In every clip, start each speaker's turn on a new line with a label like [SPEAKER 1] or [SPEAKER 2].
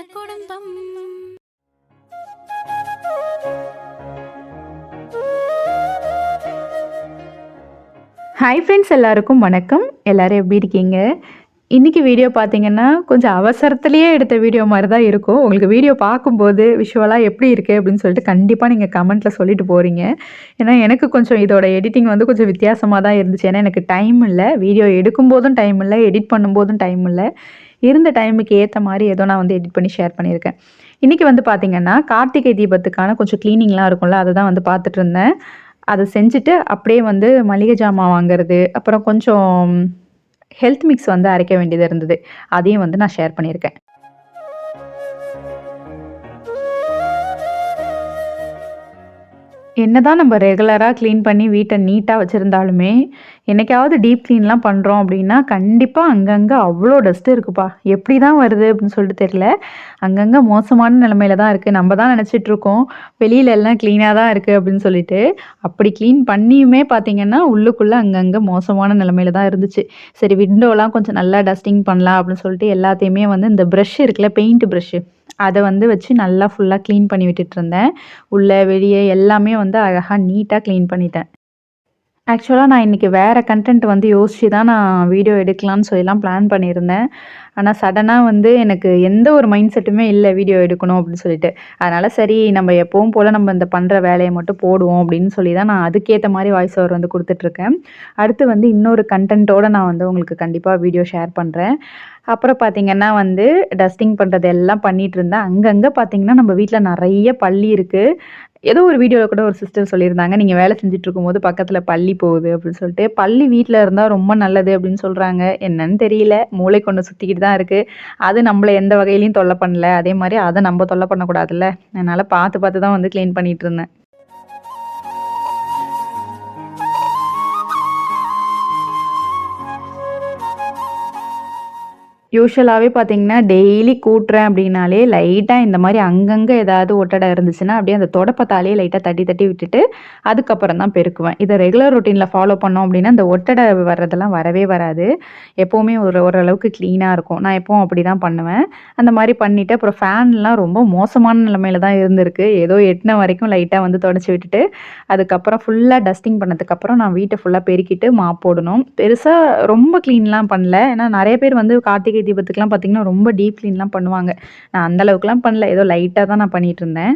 [SPEAKER 1] குடும்பம்.
[SPEAKER 2] Hi friends எல்லாருக்கும் வணக்கம். எல்லோரும் எப்படி இருக்கீங்க? இன்றைக்கி வீடியோ பார்த்தீங்கன்னா கொஞ்சம் அவசரத்துலேயே எடுத்த வீடியோ மாதிரி தான் இருக்கும். உங்களுக்கு வீடியோ பார்க்கும்போது விஷுவலாக எப்படி இருக்குது அப்படின்னு சொல்லிட்டு கண்டிப்பாக நீங்கள் கமெண்ட்டில் சொல்லிட்டு போகிறீங்க ஏன்னா எனக்கு கொஞ்சம் இதோட எடிட்டிங் வந்து கொஞ்சம் வித்தியாசமாக தான் இருந்துச்சு. ஏன்னா எனக்கு டைம் இல்லை. வீடியோ எடுக்கும்போதும் டைம் இல்லை எடிட் பண்ணும்போதும் டைம் இல்லை. இருந்த டைமுக்கு ஏற்ற மாதிரி ஏதோ நான் வந்து எடிட் பண்ணி ஷேர் பண்ணியிருக்கேன். இன்றைக்கி வந்து பார்த்தீங்கன்னா கார்த்திகை தீபத்துக்கான கொஞ்சம் க்ளீனிங்லாம் இருக்கும்ல அதை தான் வந்து பார்த்துட்டு இருந்தேன். அதை செஞ்சுட்டு அப்படியே வந்து மளிகை ஜாமான் வாங்குறது அப்புறம் கொஞ்சம் ஹெல்த் மிக்ஸ் வந்து அரைக்க வேண்டியது இருந்தது. அதையும் வந்து நான் ஷேர் பண்ணியிருக்கேன். என்னதான் நம்ம ரெகுலராக க்ளீன் பண்ணி வீட்டை நீட்டாக வச்சுருந்தாலுமே என்னைக்காவது டீப் க்ளீன்லாம் பண்ணுறோம் அப்படின்னா கண்டிப்பாக அங்கங்கே அவ்வளோ டஸ்ட்டு இருக்குப்பா. எப்படி தான் வருது அப்படின்னு சொல்லிட்டு தெரியல. அங்கங்கே மோசமான நிலமையில தான் இருக்குது நம்ம தான் நினச்சிட்ருக்கோம் வெளியில எல்லாம் க்ளீனாக தான் இருக்குது அப்படின்னு சொல்லிட்டு. அப்படி க்ளீன் பண்ணியுமே பார்த்தீங்கன்னா உள்ளுக்குள்ளே அங்கங்கே மோசமான நிலமையில தான் இருந்துச்சு. சரி விண்டோலாம் கொஞ்சம் நல்லா டஸ்டிங் பண்ணலாம் அப்படின்னு சொல்லிட்டு எல்லாத்தையுமே வந்து இந்த ப்ரஷ் இருக்குல்ல பெயிண்ட் ப்ரஷ்ஷு அதை வந்து வச்சு நல்லா ஃபுல்லாக க்ளீன் பண்ணி விட்டுட்டு இருந்தேன் உள்ளே வெளியே எல்லாமே வந்து அழகாக நீட்டாக க்ளீன் பண்ணிட்டேன். ஆக்சுவலாக நான் இன்றைக்கி வேறு கண்டென்ட் வந்து யோசித்து தான் நான் வீடியோ எடுக்கலாம்னு சொல்லலாம் பிளான் பண்ணியிருந்தேன். ஆனால் சடனாக வந்து எனக்கு எந்த ஒரு மைண்ட் செட்டுமே இல்லை வீடியோ எடுக்கணும் அப்படின்னு சொல்லிட்டு. அதனால் சரி நம்ம எப்பவும் போல் நம்ம இந்த பண்ணுற வேலையை மட்டும் போடுவோம் அப்படின்னு சொல்லி தான் நான் அதுக்கேற்ற மாதிரி வாய்ஸ் ஓவர் வந்து கொடுத்துட்ருக்கேன். அடுத்து வந்து இன்னொரு கண்டென்ட்டோடு நான் வந்து உங்களுக்கு கண்டிப்பாக வீடியோ ஷேர் பண்ணுறேன் அப்புறம் பார்த்தீங்கன்னா வந்து டஸ்டிங் பண்ணுறது எல்லாம் பண்ணிட்டு இருந்தேன் அங்கங்கே பார்த்தீங்கன்னா நம்ம வீட்டில் நிறைய பள்ளி இருக்குது ஏதோ ஒரு வீடியோவில் கூட ஒரு சிஸ்டர் சொல்லியிருந்தாங்க நீங்கள் வேலை செஞ்சுட்டு இருக்கும்போது பக்கத்தில் பள்ளி போகுது அப்படின்னு சொல்லிட்டு. பள்ளி வீட்டில் இருந்தால் ரொம்ப நல்லது அப்படின்னு சொல்கிறாங்க என்னன்னு தெரியல. மூளை கொண்டு சுற்றிக்கிட்டு தான் இருக்குது அது நம்மளை எந்த வகையிலையும் தொல்லை பண்ணல. அதே மாதிரி அதை நம்ம தொல்லை பண்ணக்கூடாதுல்ல. அதனால் பார்த்து பார்த்து தான் வந்து க்ளீன் பண்ணிகிட்டு இருந்தேன். யூஸ்வலாகவே பார்த்தீங்கன்னா டெய்லி கூட்டுறேன் அப்படின்னாலே லைட்டாக இந்த மாதிரி அங்கங்கே ஏதாவது ஒட்டடை இருந்துச்சுன்னா அப்படியே அந்த தொடப்பத்தாலே லைட்டாக தட்டி தட்டி விட்டுட்டு அதுக்கப்புறம் தான் பெருக்குவேன். இதை ரெகுலர் ரொட்டீனில் ஃபாலோ பண்ணோம் அப்படின்னா அந்த ஒட்டடை வர்றதெல்லாம் வரவே வராது. எப்போவுமே ஒரு ஓரளவுக்கு க்ளீனாக இருக்கும். நான் எப்போவும் அப்படி தான் பண்ணுவேன். அந்த மாதிரி பண்ணிவிட்டு அப்புறம் ஃபேன்லாம் ரொம்ப மோசமான நிலமையில தான் இருந்திருக்கு. ஏதோ எட்டின வரைக்கும் லைட்டாக வந்து தொடச்சி விட்டுட்டு அதுக்கப்புறம் ஃபுல்லாக டஸ்டிங் பண்ணதுக்கப்புறம் நான் வீட்டை ஃபுல்லாக பெருக்கிட்டு மாப் போடணும். பெருசாக ரொம்ப க்ளீன்லாம் பண்ணல. ஏன்னா நிறைய பேர் வந்து கார்த்திகை தீபத்துக்குலாம் பார்த்தீங்கன்னா ரொம்ப டீப் க்ளீன்லாம் பண்ணுவாங்க. நான் அந்தளவுக்குலாம் பண்ணல. ஏதோ லைட்டாக தான் நான் பண்ணிட்டு இருந்தேன்.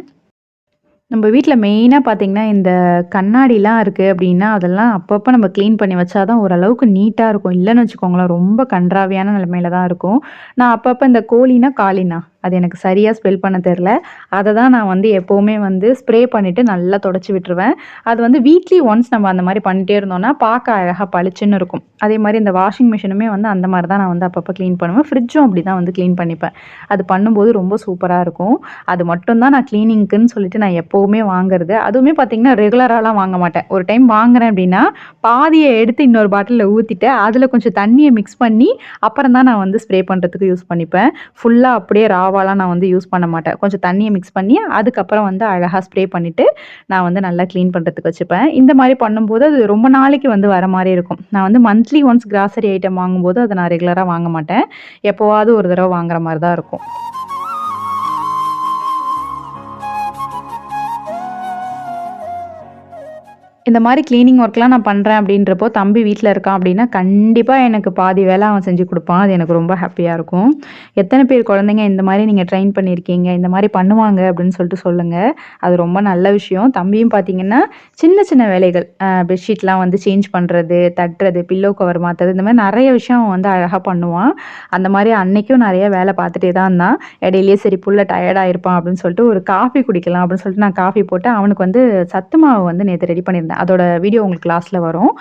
[SPEAKER 2] நம்ம வீட்டில் மெயினாக பார்த்தீங்கன்னா இந்த கண்ணாடிலாம் இருக்குது அப்படின்னா அதெல்லாம் அப்பப்போ நம்ம க்ளீன் பண்ணி வச்சாதான் ஓரளவுக்கு நீட்டாக இருக்கும். இல்லைன்னு வச்சுக்கோங்களேன் ரொம்ப கன்றாவியான நிலமையில தான் இருக்கும். நான் அப்பப்போ இந்த கோழினா காளினா அது எனக்கு சரியாக ஸ்பெல் பண்ண தெரில அதை தான் நான் வந்து எப்போவுமே வந்து ஸ்ப்ரே பண்ணிவிட்டு நல்லா தொடச்சி விட்டுருவேன். அது வந்து வீக்லி ஒன்ஸ் நம்ம அந்த மாதிரி பண்ணிட்டே இருந்தோம்னா பார்க்க அழகாக பளிச்சுன்னு இருக்கும். அதே மாதிரி இந்த வாஷிங் மிஷினுமே வந்து அந்த மாதிரி தான் நான் வந்து அப்பப்போ க்ளீன் பண்ணுவேன். ஃப்ரிட்ஜும் அப்படி தான் வந்து க்ளீன் பண்ணிப்பேன். அது பண்ணும்போது ரொம்ப சூப்பராக இருக்கும். அது மட்டும்தான் நான் க்ளீனிங்க்குன்னு சொல்லிட்டு நான் எப்போவுமே வாங்குறது. அதுவுமே பார்த்தீங்கன்னா ரெகுலராலாம் வாங்க மாட்டேன். ஒரு டைம் வாங்குறேன் அப்படின்னா பாதியை எடுத்து இன்னொரு பாட்டிலில் ஊற்றிட்டு அதில் கொஞ்சம் தண்ணியை மிக்ஸ் பண்ணி அப்புறம் தான் நான் வந்து ஸ்ப்ரே பண்ணுறதுக்கு யூஸ் பண்ணிப்பேன். ஃபுல்லாக அப்படியே ராவாலாம் நான் வந்து யூஸ் பண்ண மாட்டேன். கொஞ்சம் தண்ணியை மிக்ஸ் பண்ணி அதுக்கப்புறம் வந்து அழகாக ஸ்ப்ரே பண்ணிவிட்டு நான் வந்து நல்லா க்ளீன் பண்ணுறதுக்கு வச்சுப்பேன். இந்த மாதிரி பண்ணும்போது அது ரொம்ப நாளைக்கு வந்து வர மாதிரி இருக்கும். நான் வந்து மந்த்லி ஒன்ஸ் கிராசரி ஐட்டம் வாங்கும்போது அதை நான் ரெகுலராக வாங்க மாட்டேன். எப்போவாவது ஒரு தடவை வாங்குற மாதிரி தான் இருக்கும். இந்த மாதிரி க்ளீனிங் ஒர்க்லாம் நான் பண்ணுறேன் அப்படின்றப்போ தம்பி வீட்டில் இருக்கான் அப்படின்னா கண்டிப்பாக எனக்கு பாதி வேலை அவன் செஞ்சு கொடுப்பான். அது எனக்கு ரொம்ப ஹாப்பியாக இருக்கும். எத்தனை பேர் குழந்தைங்க இந்த மாதிரி நீங்கள் ட்ரெயின் பண்ணியிருக்கீங்க இந்த மாதிரி பண்ணுவாங்க அப்படின்னு சொல்லிட்டு சொல்லுங்கள் அது ரொம்ப நல்ல விஷயம். தம்பியும் பார்த்தீங்கன்னா சின்ன சின்ன வேலைகள் பெட்ஷீட்லாம் வந்து சேஞ்ச் பண்ணுறது தட்டுறது பில்லோ கவர் மாற்றுறது இந்த மாதிரி நிறைய விஷயம் அவன் வந்து அழகாக பண்ணுவான். அந்த மாதிரி அன்னைக்கும் நிறைய வேலை பார்த்துட்டே தான் இருந்தான். இடையிலேயே சரி புள்ள டயர்டாக இருப்பான் அப்படின்னு சொல்லிட்டு ஒரு காஃபி குடிக்கலாம் அப்படின்னு சொல்லிட்டு நான் காஃபி போட்டு அவனுக்கு வந்து சத்து மாவு வந்து நேற்று ரெடி பண்ணியிருந்தேன் பண்ணியிருந்தேன். அதோட வீடியோ உங்களுக்கு லாஸ்ட்டில் வரும்.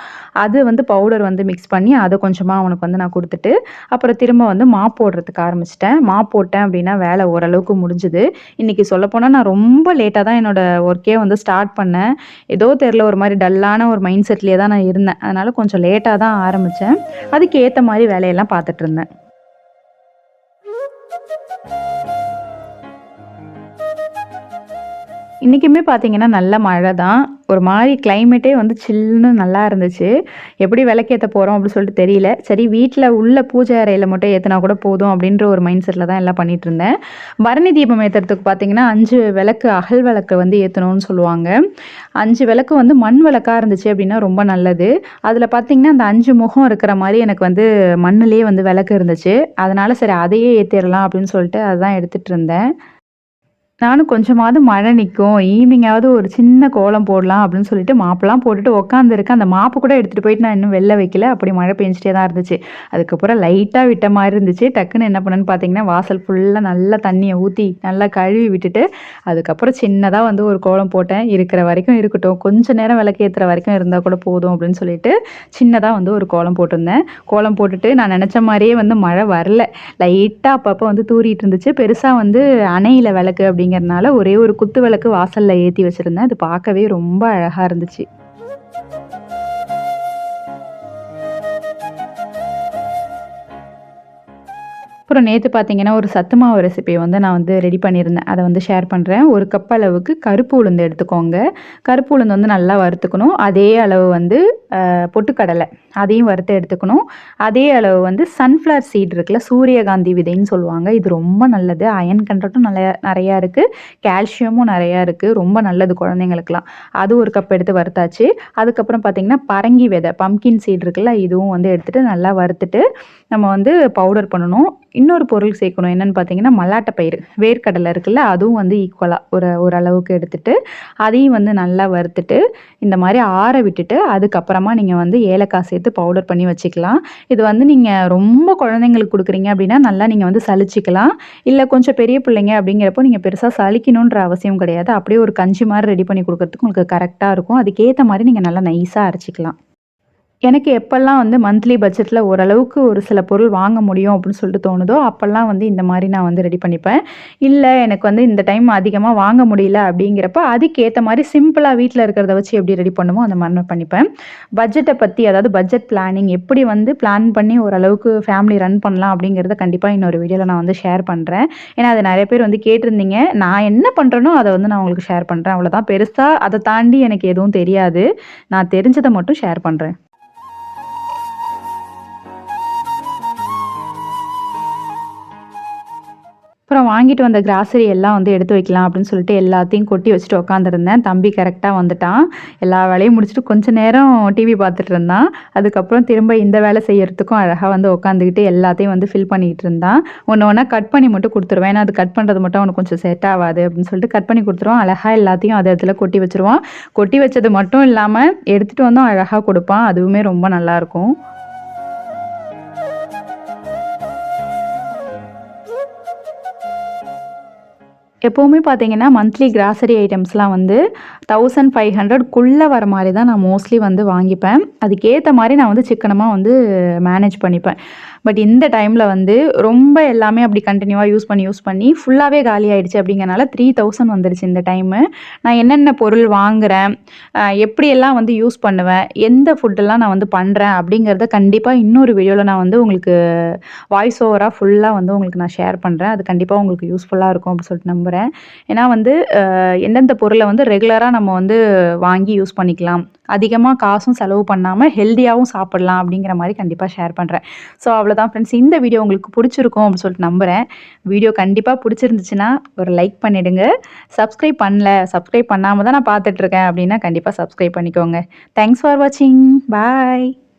[SPEAKER 2] அது வந்து பவுடர் வந்து மிக்ஸ் பண்ணி அதை கொஞ்சமாக அவனுக்கு வந்து நான் கொடுத்துட்டு அப்புறம் திரும்ப வந்து மா போடுறதுக்கு ஆரம்பிச்சிட்டேன். மாப் போட்டேன் அப்படின்னா வேலை ஓரளவுக்கு முடிஞ்சுது. இன்றைக்கி சொல்லப்போனால் நான் ரொம்ப லேட்டாக தான் என்னோடய ஒர்க்கே வந்து ஸ்டார்ட் பண்ணேன். ஏதோ தெரில ஒரு மாதிரி டல்லான ஒரு மைண்ட் செட்லேயே தான் நான் இருந்தேன். அதனால் கொஞ்சம் லேட்டாக தான் ஆரம்பித்தேன் அதுக்கு ஏற்ற மாதிரி வேலையெல்லாம் பார்த்துட்டு இருந்தேன். இன்றைக்குமே பார்த்தீங்கன்னா நல்ல மழை தான். ஒரு மாதிரி கிளைமேட்டே வந்து சில்லுன்னு நல்லா இருந்துச்சு. எப்படி விளக்கேற்ற போகிறோம் அப்படின்னு சொல்லிட்டு தெரியல. சரி வீட்டில் உள்ள பூஜை அறையில் மட்டும் ஏற்றினா கூட போதும் அப்படின்ற ஒரு மைண்ட் செட்டில் தான் எல்லாம் பண்ணிகிட்டு இருந்தேன். பரணி தீபம் ஏற்றுறதுக்கு பார்த்தீங்கன்னா அஞ்சு விளக்கு அகல் விளக்கு வந்து ஏற்றணும்னு சொல்லுவாங்க. அஞ்சு விளக்கு வந்து மண் விளக்காக இருந்துச்சு அப்படின்னா ரொம்ப நல்லது. அதில் பார்த்தீங்கன்னா அந்த அஞ்சு முகம் இருக்கிற மாதிரி எனக்கு வந்து மண்ணுலேயே வந்து விளக்கு இருந்துச்சு. அதனால் சரி அதையே ஏற்றிடலாம் அப்படின்னு சொல்லிட்டு அதுதான் எடுத்துகிட்டு இருந்தேன். நானும் கொஞ்சமாவது மழை நிற்கும் ஈவினிங்காவது ஒரு சின்ன கோலம் போடலாம் அப்படின்னு சொல்லிட்டு மாப்பெல்லாம் போட்டுட்டு உட்காந்துருக்கேன் அந்த மாப்பு கூட எடுத்துகிட்டு போயிட்டு நான் இன்னும் வெளில வைக்கல. அப்படி மழை பெஞ்சிட்டே தான் இருந்துச்சு. அதுக்கப்புறம் லைட்டாக விட்ட மாதிரி இருந்துச்சு. டக்குன்னு என்ன பண்ணேன்னு பார்த்தீங்கன்னா வாசல் ஃபுல்லாக நல்லா தண்ணியை ஊற்றி நல்லா கழுவி விட்டுட்டு அதுக்கப்புறம் சின்னதாக வந்து ஒரு கோலம் போட்டேன். இருக்கிற வரைக்கும் இருக்கட்டும். கொஞ்ச நேரம் விளக்கேற்றுற வரைக்கும் இருந்தால் கூட போதும் அப்படின்னு சொல்லிட்டு சின்னதாக வந்து ஒரு கோலம் போட்டிருந்தேன். கோலம் போட்டுட்டு நான் நினச்ச மாதிரியே வந்து மழை வரல. லைட்டாக அப்பப்போ வந்து தூரிட்டு இருந்துச்சு. பெருசாக வந்து அணையில் விளக்கு அப்படிங்கிறதுனால ஒரே ஒரு குத்து விளக்கு வாசலில் ஏற்றி வச்சுருந்தேன். அது பார்க்கவே ரொம்ப அழகாக இருந்துச்சு. அப்புறம் நேற்று பார்த்தீங்கன்னா ஒரு சத்து மாவு ரெசிபி வந்து நான் வந்து ரெடி பண்ணியிருந்தேன். அதை வந்து ஷேர் பண்ணுறேன் ஒரு கப் அளவுக்கு கருப்பு உளுந்து எடுத்துக்கோங்க. கருப்பு உளுந்து வந்து நல்லா வறுத்துக்கணும். அதே அளவு வந்து பொட்டுக்கடலை அதையும் வறுத்து எடுத்துக்கணும். அதே அளவு வந்து சன்ஃப்ளவர் சீட் இருக்குல்ல சூரியகாந்தி விதைன்னு சொல்லுவாங்க. இது ரொம்ப நல்லது. அயன் கண்டட்டும் நிறையா நிறையா இருக்குது கால்சியமும் நிறையா இருக்குது ரொம்ப நல்லது குழந்தைங்களுக்குலாம் அது ஒரு கப் எடுத்து வறுத்தாச்சு. அதுக்கப்புறம் பார்த்தீங்கன்னா பரங்கி விதை பம்கின் சீட் இருக்குல்ல இதுவும் வந்து எடுத்துகிட்டு நல்லா வறுத்துட்டு நம்ம வந்து பவுடர் பண்ணணும். இன்னொரு பொருள் சேர்க்கணும். என்னென்னு பார்த்தீங்கன்னா மல்லாட்டை பயிறு. வேர்க்கடலை இருக்குல்ல அதுவும் வந்து ஈக்குவலாக ஒரு ஓரளவுக்கு எடுத்துட்டு அதையும் வந்து நல்லா வறுத்துட்டு இந்த மாதிரி ஆற விட்டுட்டு அதுக்கப்புறமா நீங்கள் வந்து ஏலக்காய் சேர்த்து பவுடர் பண்ணி வச்சுக்கலாம். இது வந்து நீங்கள் ரொம்ப குழந்தைங்களுக்கு கொடுக்குறீங்க அப்படின்னா நல்லா நீங்கள் வந்து சளிச்சிக்கலாம். இல்லை கொஞ்சம் பெரிய பிள்ளைங்க அப்படிங்கிறப்போ நீங்கள் பெருசாக சலிக்கணுன்ற அவசியம் கிடையாது. அப்படியே ஒரு கஞ்சி மாதிரி ரெடி பண்ணி கொடுக்கறதுக்கு உங்களுக்கு கரெக்டாக இருக்கும். அதுக்கேற்ற மாதிரி நீங்கள் நல்லா நைஸாக அரைச்சிக்கலாம். எனக்கு எப்போல்லாம் வந்து மந்த்லி பட்ஜெட்டில் ஓரளவுக்கு ஒரு சில பொருள் வாங்க முடியும் அப்படின்னு சொல்லிட்டு தோணுதோ அப்போல்லாம் வந்து இந்த மாதிரி நான் வந்து ரெடி பண்ணிப்பேன். இல்லை எனக்கு வந்து இந்த டைம் அதிகமாக வாங்க முடியல அப்படிங்கிறப்ப அதுக்கேற்ற மாதிரி சிம்பிளாக வீட்டில் இருக்கிறத வச்சு எப்படி ரெடி பண்ணுமோ அந்த மாதிரி பண்ணிப்பேன். பட்ஜெட்டை பற்றி அதாவது பட்ஜெட் பிளானிங் எப்படி வந்து பிளான் பண்ணி ஓரளவுக்கு ஃபேமிலி ரன் பண்ணலாம் அப்படிங்கிறத கண்டிப்பாக இன்னொரு வீடியோவில் நான் வந்து ஷேர் பண்ணுறேன் ஏன்னா அது நிறைய பேர் வந்து கேட்டிருந்தீங்க. நான் என்ன பண்ணுறேனோ அதை வந்து நான் உங்களுக்கு ஷேர் பண்ணுறேன் அவ்வளோதான் பெருசாக அதை தாண்டி எனக்கு எதுவும் தெரியாது. நான் தெரிஞ்சதை மட்டும் ஷேர் பண்ணுறேன் அப்புறம் வாங்கிட்டு வந்த கிராசரி எல்லாம் வந்து எடுத்து வைக்கலாம் அப்படின்னு சொல்லிட்டு எல்லாத்தையும் கொட்டி வச்சுட்டு உட்காந்துருந்தேன் தம்பி கரெக்டாக வந்துட்டான். எல்லா வேலையும் முடிச்சுட்டு கொஞ்சம் நேரம் டிவி பார்த்துட்டு இருந்தான். அதுக்கப்புறம் திரும்ப இந்த வேலை செய்யறதுக்கும் அழகாக வந்து உட்காந்துக்கிட்டு எல்லாத்தையும் வந்து ஃபில் பண்ணிகிட்டு இருந்தான். ஒன்று ஒன்றா கட் பண்ணி மட்டும் கொடுத்துருவேன். ஏன்னா அது கட் பண்ணுறது மட்டும் அவனுக்கு கொஞ்சம் செட் ஆகாது அப்படின்னு சொல்லிட்டு கட் பண்ணி கொடுத்துருவான். அழகாக எல்லாத்தையும் அதை இடத்துல கொட்டி வச்சிருவான். கொட்டி வச்சது மட்டும் இல்லாமல் எடுத்துகிட்டு வந்தும் அழகாக கொடுப்பான். அதுவுமே ரொம்ப நல்லாயிருக்கும் எப்போவுமே பார்த்தீங்கன்னா மந்த்லி கிராசரி ஐட்டம்ஸ்லாம் வந்து தௌசண்ட் ஃபைவ் ஹண்ட்ரட்குள்ளே வர மாதிரி தான் நான் மோஸ்ட்லி வந்து வாங்கிப்பேன். அதுக்கேற்ற மாதிரி நான் வந்து சிக்கனமாக வந்து மேனேஜ் பண்ணிப்பேன். பட் இந்த டைமில் வந்து ரொம்ப எல்லாமே அப்படி கண்டினியூவாக யூஸ் பண்ணி யூஸ் பண்ணி ஃபுல்லாகவே காலி ஆகிடுச்சு அப்படிங்கறனால த்ரீ தௌசண்ட் வந்துடுச்சு இந்த டைமு நான் என்னென்ன பொருள் வாங்குகிறேன் எப்படியெல்லாம் வந்து யூஸ் பண்ணுவேன் எந்த ஃபுட்டெல்லாம் நான் வந்து பண்ணுறேன் அப்படிங்கிறத கண்டிப்பாக இன்னொரு வீடியோவில் நான் வந்து உங்களுக்கு வாய்ஸ் ஓவராக ஃபுல்லாக வந்து உங்களுக்கு நான் ஷேர் பண்ணுறேன் அது கண்டிப்பாக உங்களுக்கு யூஸ்ஃபுல்லாக இருக்கும் அப்படின்னு சொல்லிட்டு நம்புகிறேன் ஏன்னா வந்து எந்தெந்த பொருளை வந்து ரெகுலராக நம்ம வந்து வாங்கி யூஸ் பண்ணிக்கலாம். அதிகமாக காசும் செலவு பண்ணாமல் ஹெல்த்தியாகவும் சாப்பிடலாம் அப்படிங்கிற மாதிரி கண்டிப்பாக ஷேர் பண்ணுறேன் ஸோ அவ்வளோதான் ஃப்ரெண்ட்ஸ் இந்த வீடியோ உங்களுக்கு பிடிச்சிருக்கும் அப்படின்னு சொல்லிட்டு நம்புகிறேன் வீடியோ கண்டிப்பாக பிடிச்சிருந்துச்சுன்னா ஒரு லைக் பண்ணிவிடுங்க சப்ஸ்கிரைப் பண்ணல சப்ஸ்கிரைப் பண்ணாமல் தான் நான் பார்த்துட்ருக்கேன் அப்படின்னா கண்டிப்பாக சப்ஸ்கிரைப் பண்ணிக்கோங்க. தேங்க்ஸ் ஃபார் வாட்சிங் பாய்